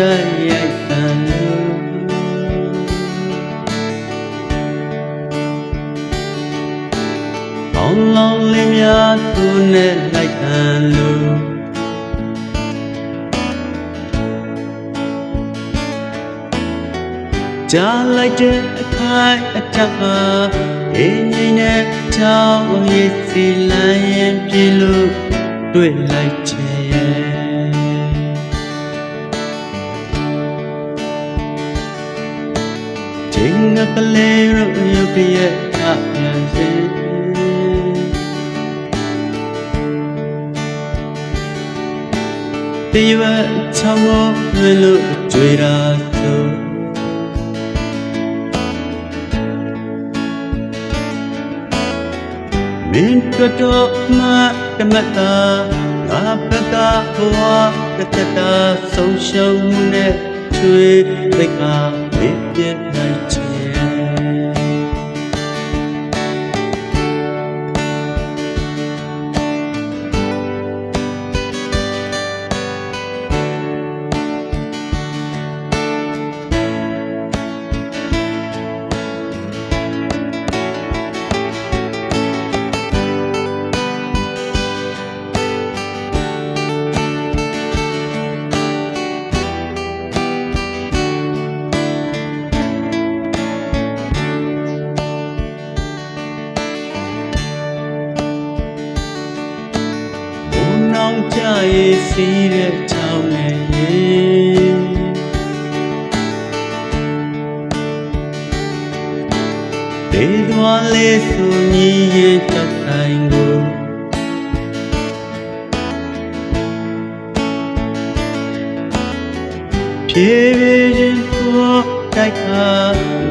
ရိုက်တန်လို့အောင်လောင်းလေးများသူနဲ့လိုက်တန်လို့ကြားလိုက်တဲ့အခိုင်အတတ်မှာအင်းငိမ့်တဲ့ချောင်းရဲ့စီလန်းရင်ပြေလို့တွေ့လိုက်ချင် ကကလေးရုပ်ရုပ်ရဲ့အပြန်စင်တေဝချောင်းကိုလို့ကြွေရာဆိုမင်းတို့တော့မတမတာငါပကဘဝကတတာဆုံးရှုံးမှုနဲ့ချွေသိက္ခာမေ့ပြ ကြရဲ့စီးတဲ့ချောင်းနဲ့ရေဒေသွားလေးဆိုညီရဲ့တောက်တိုင်းကိုဖြည်းဖြည်းချင်းပေါ်တိုက်ခါ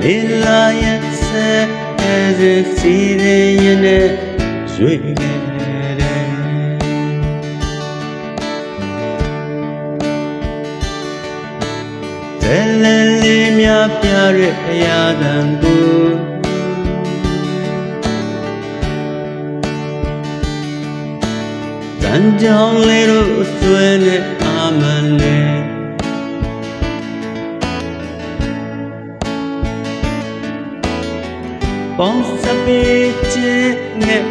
လေလာရဲ့ဆက်အဲစီတဲ့ရင်နဲ့ရွေခဲ့တယ် များပြတဲ့အရာတန်ကိုတန်ကြောင်လေးတို့ဆွဲနဲ့အာမန်လေးပေါင်းစပ်ပေးခြင်းငဲ့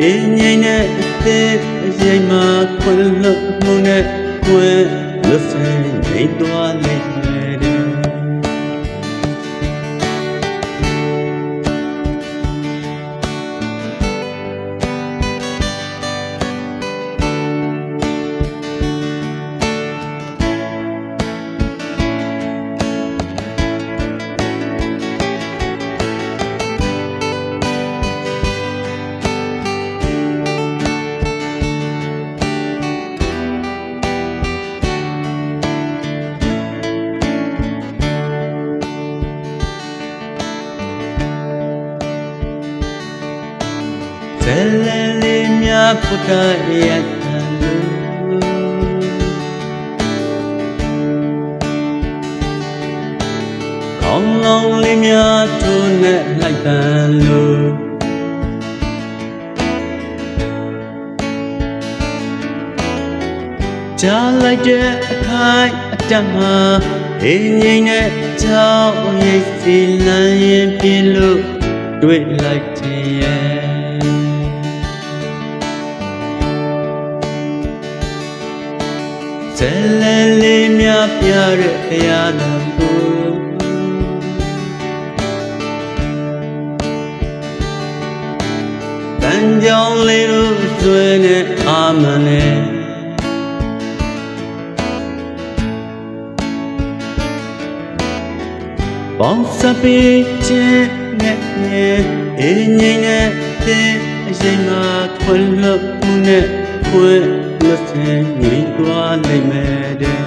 အင်းငိမ့်နဲ့အသေးအရင်မှခွင်လို့မှုနဲ့ခွင်လို့စင်နေတော်လေးနဲ့ဇယ် လယ်လေးများဖုတရတန်လို့ကောင်းလောင်းလေးများထုံးနဲ့လိုက်တန်လို့ကြားလိုက်တဲ့အခိုင်အတတ်မှာအင်းငိမ့်တဲ့ချောင်းရိပ်စီလန်းရင်ပြေလို့တွေ့လိုက် ဇယ်လယ်လေးများပြတဲ့အရာတော်ကိုတန်ကြောင်လေးတို့ဆွေနဲ့အာမန်နဲ့ပေါင်းစပ်ပေးခြင်းနဲ့အင်းငိမ့်နဲ့တဲ့အရင်မှခွလို့မှုနဲ့ခွ လို့စင်ငြိမ်သွားနိုင်မယ်တဲ့